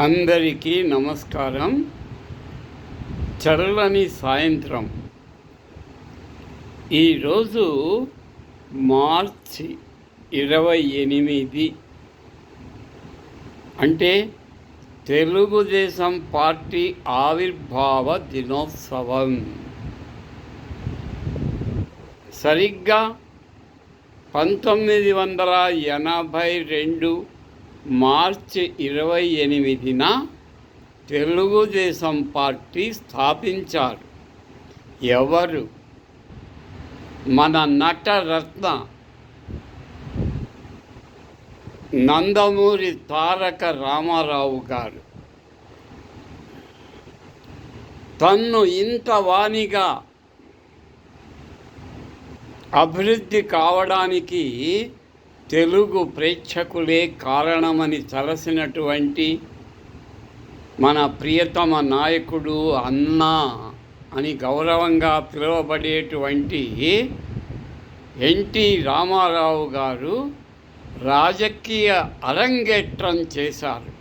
అందరికీ నమస్కారం. చల్లని సాయంత్రం. ఈరోజు మార్చి ఇరవై ఎనిమిది. అంటే తెలుగుదేశం పార్టీ ఆవిర్భావ దినోత్సవం. సరిగ్గా పంతొమ్మిది వందల ఎనభై రెండు మార్చి ఇరవై ఎనిమిదిన తెలుగుదేశం పార్టీ స్థాపించారు. ఎవరు? మన నటరత్న నందమూరి తారక రామారావు గారు. తన్ను ఇంత వాణిగా అభివృద్ధి కావడానికి తెలుగు ప్రేక్షకులే కారణమని తలసినటువంటి మన ప్రియతమ నాయకుడు అన్నా అని గౌరవంగా పిలువబడేటువంటి ఎన్టీ రామారావు గారు రాజకీయ అరంగేట్రం చేశారు.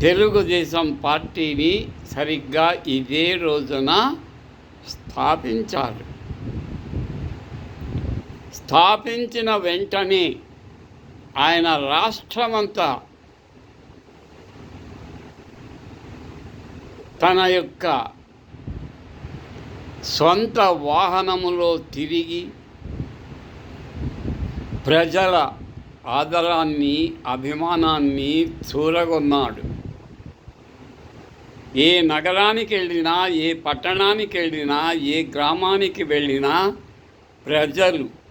తెలుగుదేశం పార్టీని సరిగ్గా ఇదే రోజున స్థాపించారు. స్థాపించిన వెంటనే ఆయన రాష్ట్రమంతా తన యొక్క సొంత వాహనములో తిరిగి ప్రజల ఆదరాన్ని అభిమానాన్ని చూరగొన్నాడు. ఏ నగరానికి వెళ్ళినా ఏ పట్టణానికి వెళ్ళినా ఏ గ్రామానికి వెళ్ళినా ప్రజలు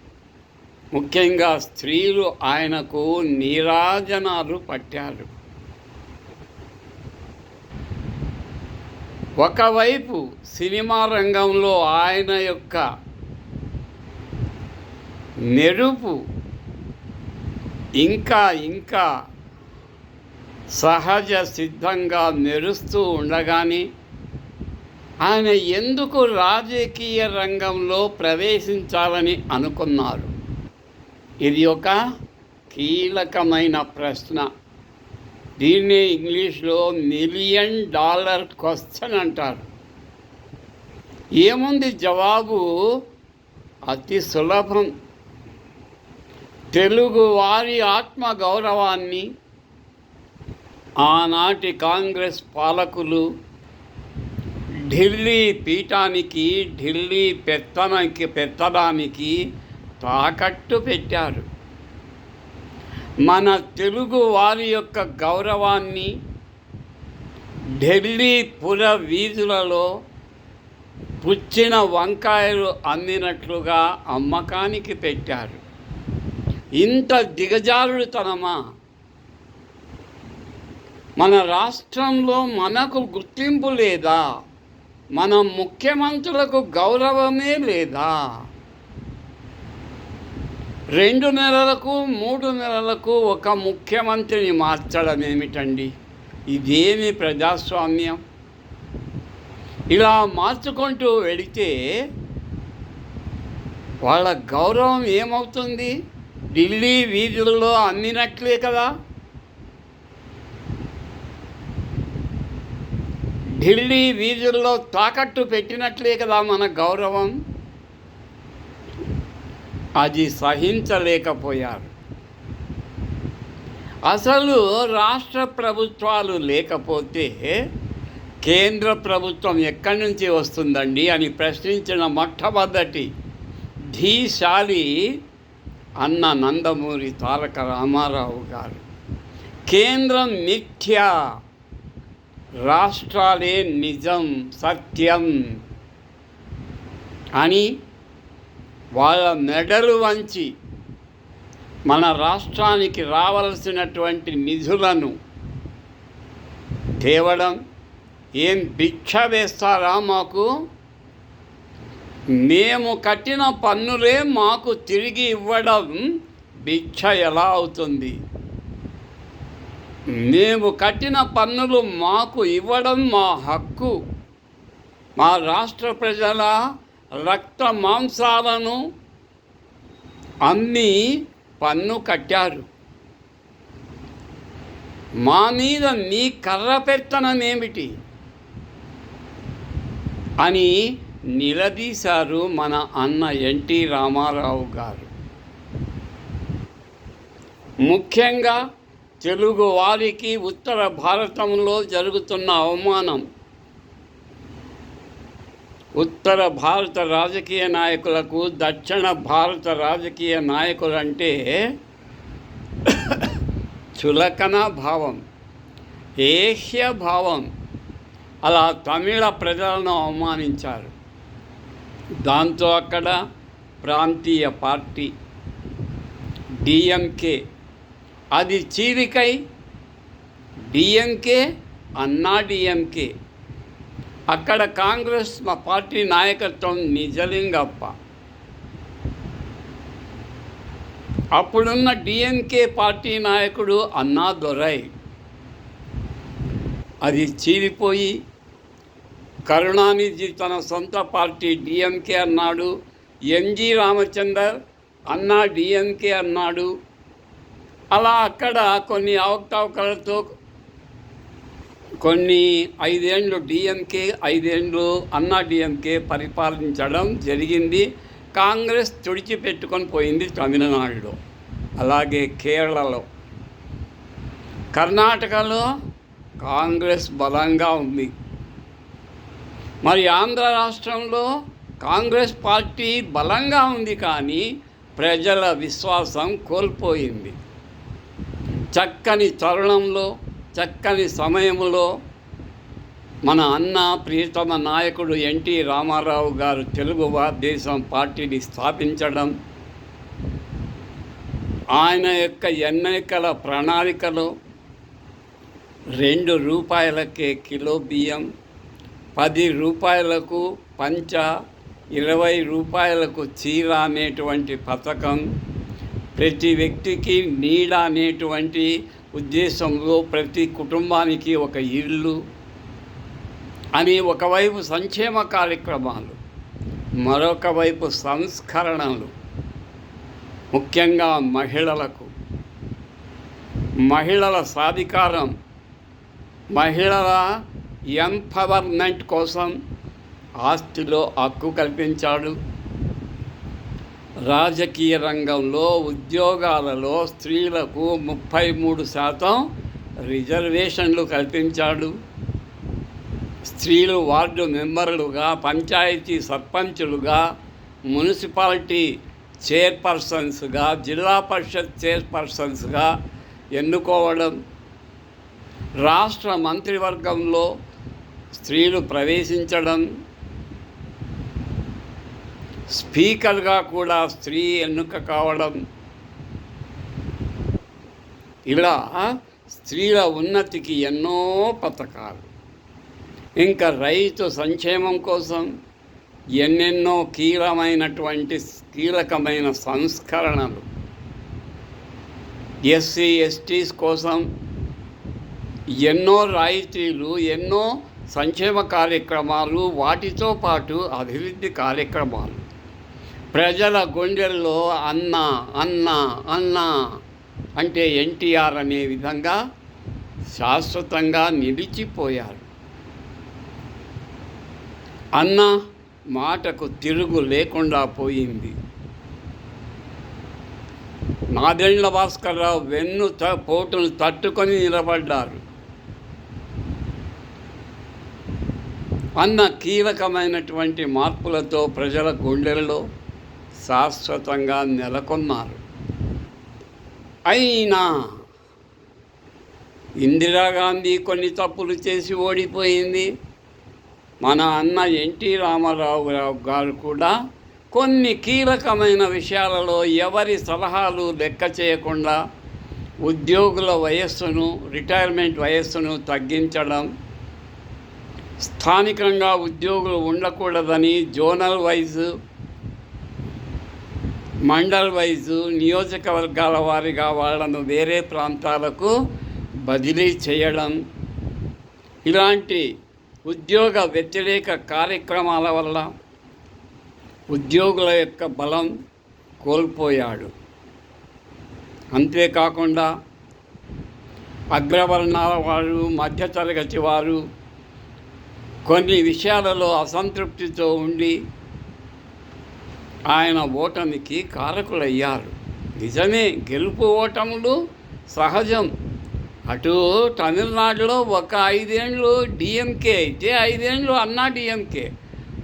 ముఖ్యంగా స్త్రీలు ఆయనకు నీరాజనాలు పట్టారు. ఒకవైపు సినిమా రంగంలో ఆయన యొక్క మెరుపు ఇంకా ఇంకా సహజ సిద్ధంగా మెరుస్తూ ఉండగానే ఆయన ఎందుకు రాజకీయ రంగంలో ప్రవేశించాలని అనుకున్నారు? ఇది ఒక కీలకమైన ప్రశ్న. దీన్ని ఇంగ్లీష్లో మిలియన్ డాలర్ క్వశ్చన్ అంటారు. ఏముంది జవాబు? అతి సులభం. తెలుగు వారి ఆత్మ గౌరవాన్ని. ఆనాటి కాంగ్రెస్ పాలకులు ఢిల్లీ పీఠానికి ఢిల్లీ పెత్తనకి పెత్తడానికి తాకట్టు పెట్టారు. మన తెలుగు వారి యొక్క గౌరవాన్ని ఢిల్లీ పుర వీధులలో పుచ్చిన వంకాయలు అమ్మినట్లుగా అమ్మకానికి పెట్టారు. ఇంత దిగజారుడుతనమా? మన రాష్ట్రంలో మనకు గుర్తింపు లేదా? మన ముఖ్యమంత్రులకు గౌరవమే లేదా? రెండు నెలలకు మూడు నెలలకు ఒక ముఖ్యమంత్రిని మార్చడం ఏమిటండి? ఇదేమి ప్రజాస్వామ్యం? ఇలా మార్చుకుంటూ వెళితే వాళ్ళ గౌరవం ఏమవుతుంది? ఢిల్లీ వీధుల్లో అమ్మినట్లే కదా. ఢిల్లీ వీధుల్లో తాకట్టు పెట్టినట్లే కదా మన గౌరవం. అది సహించలేకపోయారు. అసలు రాష్ట్ర ప్రభుత్వాలు లేకపోతే కేంద్ర ప్రభుత్వం ఎక్కడి నుంచి వస్తుందండి అని ప్రశ్నించిన మొట్టమొదటి ధీశాలి అన్న నందమూరి తారక రామారావు గారు కేంద్రం మిథ్య రాష్ట్రాలే నిజం సత్యం అని వాళ్ళ మెడలు వంచి మన రాష్ట్రానికి రావలసినటువంటి నిధులను తేవడం ఏం భిక్ష వేస్తారా మాకు? మేము కట్టిన పన్నులే మాకు తిరిగి ఇవ్వడం భిక్ష ఎలా అవుతుంది? మేము కట్టిన పన్నులు మాకు ఇవ్వడం మా హక్కు. మా రాష్ట్ర ప్రజల రక్త మాంసాలను అమ్మి పన్ను కట్టారు. మా మీద మీ కర్ర పెత్తనమేమిటి అని నిలదీశారు మన అన్న ఎన్టీ రామారావు గారు. ముఖ్యంగా తెలుగు వారికి ఉత్తర భారతంలో జరుగుతున్న అవమానం ఉత్తర భారత రాజకీయ నాయకులకు దక్షిణ భారత రాజకీయ నాయకులంటే చులకన భావం ఏష్య భావం. అలా తమిళ ప్రజలను అవమానించారు. దాంతో అక్కడ ప్రాంతీయ పార్టీ డిఎంకే. అది చీరికై డిఎంకే అన్నా డిఎంకే. అక్కడ కాంగ్రెస్ మా పార్టీ నాయకత్వం నిజలింగప్ప. అప్పుడున్న డిఎంకే పార్టీ నాయకుడు అన్నా దొరై. అది చీలిపోయి కరుణానిధి తన సొంత పార్టీ డిఎంకే అన్నాడు ఎంజి రామచందర్ అన్నా డిఎంకే అన్నాడు. అలా అక్కడ కొన్ని అవకతవకలతో కొన్ని ఐదేండ్లు డిఎంకే ఐదేండ్లు అన్నా డిఎంకే పరిపాలించడం జరిగింది. కాంగ్రెస్ తుడిచిపెట్టుకొని పోయింది తమిళనాడులో అలాగే కేరళలో. కర్ణాటకలో కాంగ్రెస్ బలంగా ఉంది. మరి ఆంధ్ర రాష్ట్రంలో కాంగ్రెస్ పార్టీ బలంగా ఉంది కానీ ప్రజల విశ్వాసం కోల్పోయింది. చక్కని తరుణంలో చక్కని సమయంలో మన అన్న ప్రియతమ నాయకుడు ఎన్టీ రామారావు గారు తెలుగు భారతదేశం పార్టీని స్థాపించడం ఆయన యొక్క ఎన్నికల ప్రణాళికలో రెండు రూపాయలకే కిలో బియ్యం పది రూపాయలకు పంచ ఇరవై రూపాయలకు చీర అనేటువంటి పథకం ప్రతి వ్యక్తికి నీడ అనేటువంటి ఉద్దేశంలో ప్రతి కుటుంబానికి ఒక ఇల్లు అని ఒకవైపు సంక్షేమ కార్యక్రమాలు మరొక వైపు సంస్కరణలు ముఖ్యంగా మహిళలకు. మహిళల సాధికారం మహిళల ఎంపవర్మెంట్ కోసం ఆస్తిలో హక్కు కల్పించాడు. రాజకీయ రంగంలో ఉద్యోగాలలో స్త్రీలకు ముప్పై మూడు శాతం రిజర్వేషన్లు కల్పించాడు. స్త్రీలు వార్డు మెంబర్లుగా పంచాయతీ సర్పంచులుగా మున్సిపాలిటీ చైర్పర్సన్స్గా జిల్లా పరిషత్ చైర్పర్సన్స్గా ఎన్నుకోవడం. రాష్ట్ర మంత్రివర్గంలో స్త్రీలు ప్రవేశించడం. స్పీకర్గా కూడా స్త్రీ ఎన్నుక కావడం. ఇలా స్త్రీల ఉన్నతికి ఎన్నో పథకాలు. ఇంకా రైతు సంక్షేమం కోసం ఎన్నెన్నో కీలమైనటువంటి కీలకమైన సంస్కరణలు. ఎస్సీ ఎస్టీస్ కోసం ఎన్నో రాయితీలు ఎన్నో సంక్షేమ కార్యక్రమాలు వాటితో పాటు అభివృద్ధి కార్యక్రమాలు. ప్రజల గుండెల్లో అన్న అన్న అన్న అంటే ఎన్టీఆర్ అనే విధంగా శాశ్వతంగా నిలిచిపోయారు. అన్న మాటకు తిరుగు లేకుండా పోయింది. నాదెండ్ల భాస్కర్రావు వెన్ను త పోటును తట్టుకొని నిలబడ్డారు. అన్న కీలకమైనటువంటి మార్పులతో ప్రజల గుండెల్లో శాశ్వతంగా నెలకొన్నారు. అయినా ఇందిరాగాంధీ కొన్ని తప్పులు చేసి ఓడిపోయింది. మన అన్న ఎన్టీ రామారావు గారు కూడా కొన్ని కీలకమైన విషయాలలో ఎవరి సలహాలు లెక్క చేయకుండా ఉద్యోగుల వయస్సును రిటైర్మెంట్ వయస్సును తగ్గించడం స్థానికంగా ఉద్యోగులు ఉండకూడదని జోనల్ వైజ్ మండల్ వైజు నియోజకవర్గాల వారిగా వాళ్ళను వేరే ప్రాంతాలకు బదిలీ చేయడం ఇలాంటి ఉద్యోగ వ్యతిరేక కార్యక్రమాల వల్ల ఉద్యోగుల యొక్క బలం కోల్పోయాడు. అంతేకాకుండా అగ్రవర్ణాల వారు మధ్యతరగతి వారు కొన్ని విషయాలలో అసంతృప్తితో ఉండి ఆయన ఓటమికి కారకులయ్యారు. నిజమే గెలుపు ఓటములు సహజం. అటు తమిళనాడులో ఒక ఐదేండ్లు డిఎంకే అయితే ఐదేండ్లు అన్నా డిఎంకే.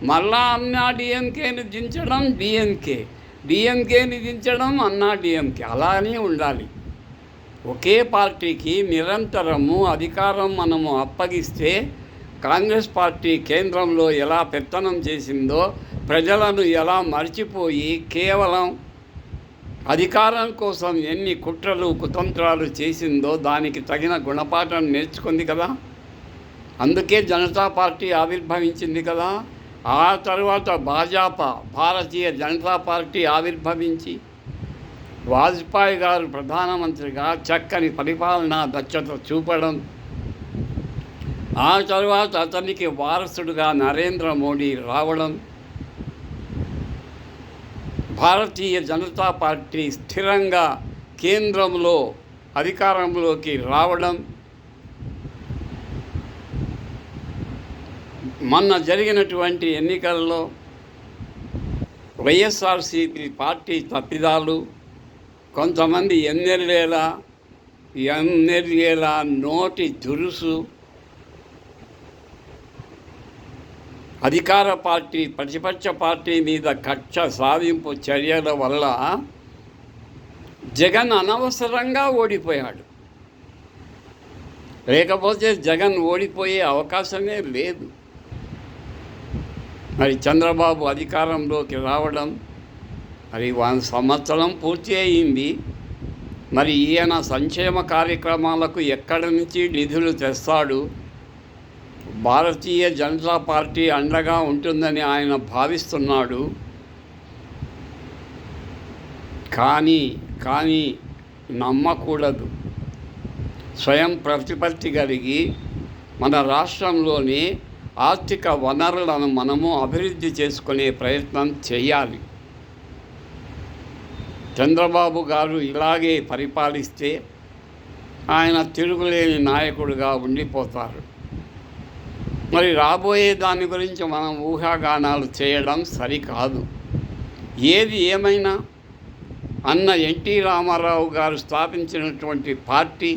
మళ్ళా అన్నా డిఎంకేని దించడం డిఎంకే. డిఎంకేని దించడం అన్నా డిఎంకే. అలానే ఉండాలి. ఒకే పార్టీకి నిరంతరము అధికారం మనము అప్పగిస్తే కాంగ్రెస్ పార్టీ కేంద్రంలో ఎలా పెత్తనం చేసిందో ప్రజలను ఎలా మర్చిపోయి కేవలం అధికారం కోసం ఎన్ని కుట్రలు కుతంత్రాలు చేసిందో దానికి తగిన గుణపాఠం నేర్చుకుంది కదా. అందుకే జనతా పార్టీ ఆవిర్భవించింది కదా. ఆ తర్వాత భాజపా భారతీయ జనతా పార్టీ ఆవిర్భవించి వాజ్పేయి గారు ప్రధానమంత్రిగా చక్కని పరిపాలన దక్షత చూపడం. ఆ తర్వాత అతనికి వారసుడుగా నరేంద్ర మోడీ రావడం. భారతీయ జనతా పార్టీ స్థిరంగా కేంద్రంలో అధికారంలోకి రావడం మొన్న జరిగినటువంటి ఎన్నికల్లో వైఎస్ఆర్సీపీ పార్టీ తప్పిదాలు కొంతమంది ఎమ్మెల్యేల ఎమ్మెల్యేల నోటి దురుసు అధికార పార్టీ ప్రతిపక్ష పార్టీ మీద కక్ష సాధింపు చర్యల వల్ల జగన్ అనవసరంగా ఓడిపోయాడు. లేకపోతే జగన్ ఓడిపోయే అవకాశమే లేదు. మరి చంద్రబాబు అధికారంలోకి రావడం మరి వన్ సంవత్సరం పూర్తి అయింది. మరి ఈయన సంక్షేమ కార్యక్రమాలకు ఎక్కడి నుంచి నిధులు తెస్తాడు? భారతీయ జనతా పార్టీ అండగా ఉంటుందని ఆయన భావిస్తున్నాడు. కానీ కానీ నమ్మకూడదు. స్వయం ప్రతిపత్తి కలిగి మన రాష్ట్రంలోని ఆర్థిక వనరులను మనము అభివృద్ధి చేసుకునే ప్రయత్నం చేయాలి. చంద్రబాబు గారు ఇలాగే పరిపాలిస్తే ఆయన తిరుగులేని నాయకుడిగా ఉండిపోతారు. మరి రాబోయే దాని గురించి మనం ఊహాగానాలు చేయడం సరికాదు. ఏది ఏమైనా అన్న ఎన్టీ రామారావు గారు స్థాపించినటువంటి పార్టీ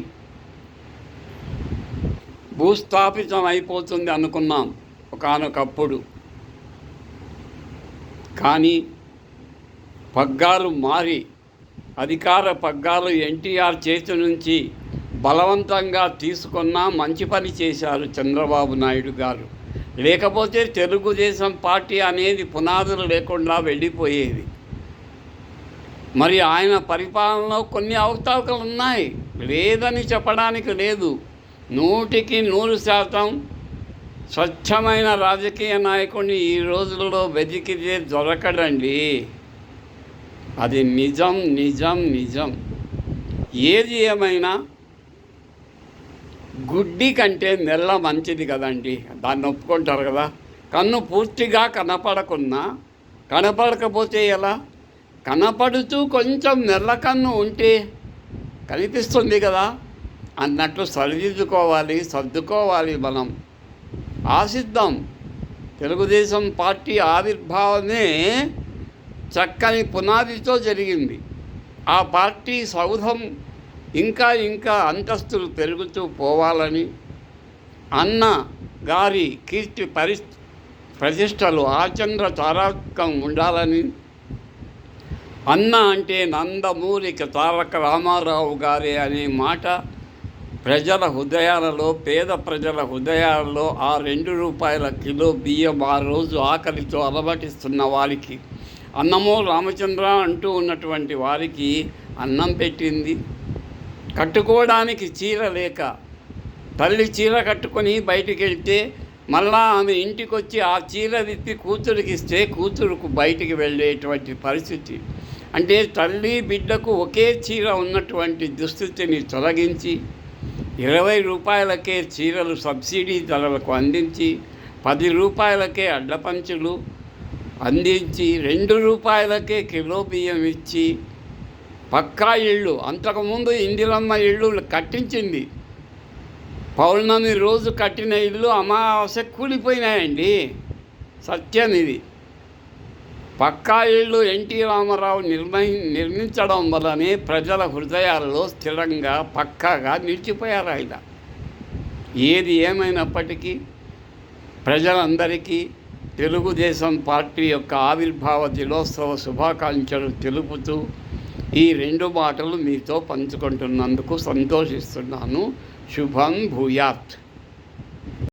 భూస్థాపితం అయిపోతుంది అనుకున్నాం ఒకానొకప్పుడు. కానీ పగ్గాలు మారి అధికార పగ్గాలు ఎన్టీఆర్ చేతి నుంచి బలవంతంగా తీసుకున్న మంచి పని చేశారు చంద్రబాబు నాయుడు గారు. లేకపోతే తెలుగుదేశం పార్టీ అనేది పునాదులు లేకుండా వెళ్ళిపోయేది. మరి ఆయన పరిపాలనలో కొన్ని అవతావకలు ఉన్నాయి. లేదని చెప్పడానికి లేదు. నూటికి నూరు శాతం స్వచ్ఛమైన రాజకీయ నాయకుడిని ఈ రోజుల్లో వెతికితే దొరకడండి. అది నిజం నిజం నిజం. ఏది ఏమైనా గుడ్డి కంటే నెల్ల మంచిది కదండి. దాన్ని ఒప్పుకుంటారు కదా. కన్ను పూర్తిగా కనపడకున్నా కనపడకపోతే ఎలా? కనపడుతూ కొంచెం నెల్ల కన్ను ఉంటే కనిపిస్తుంది కదా. అన్నట్లు సరిదిద్దుకోవాలి సర్దుకోవాలి మనం. ఆశిద్దాం. తెలుగుదేశం పార్టీ ఆవిర్భావమే చక్కని పునాదితో జరిగింది. ఆ పార్టీ సౌధం ఇంకా ఇంకా అంతస్తులు పెరుగుతూ పోవాలని అన్న గారి కీర్తి పరి ప్రతిష్టలు ఆచంద్ర తారకం ఉండాలని అన్న అంటే నందమూరిక తారక రామారావు గారే అనే మాట ప్రజల హృదయాలలో పేద ప్రజల హృదయాలలో ఆ రెండు రూపాయల కిలో బియ్యం ఆ రోజు ఆకలితో అలవాటిస్తున్న వారికి అన్నమో రామచంద్ర అంటూ ఉన్నటువంటి వారికి అన్నం పెట్టింది. కట్టుకోవడానికి చీర లేక తల్లి చీర కట్టుకొని బయటికి వెళ్తే మళ్ళా ఆమె ఇంటికి వచ్చి ఆ చీర విప్పి కూతురికి ఇస్తే కూతురుకు బయటికి వెళ్ళేటువంటి పరిస్థితి. అంటే తల్లి బిడ్డకు ఒకే చీర ఉన్నటువంటి దుస్థితిని తొలగించి ఇరవై రూపాయలకే చీరలు సబ్సిడీ ధరలకు అందించి పది రూపాయలకే అడ్డపంచులు అందించి రెండు రూపాయలకే కిలో బియ్యం ఇచ్చి పక్కా ఇళ్ళు. అంతకుముందు ఇందిరమ్మ ఇళ్ళు కట్టించింది. పౌర్ణమి రోజు కట్టిన ఇల్లు అమావాస్య కూలిపోయినాయండి. సత్యం ఇది. పక్కా ఇళ్ళు ఎన్టీ రామారావు నిర్మహి నిర్మించడం వల్లనే ప్రజల హృదయాల్లో స్థిరంగా పక్కాగా నిలిచిపోయారు ఆయన. ఏది ఏమైనప్పటికీ ప్రజలందరికీ తెలుగుదేశం పార్టీ యొక్క ఆవిర్భావ దినోత్సవ శుభాకాంక్షలు తెలుపుతూ ఈ రెండు మాటలు మీతో పంచుకుంటున్నందుకు సంతోషిస్తున్నాను. శుభం భూయాత్.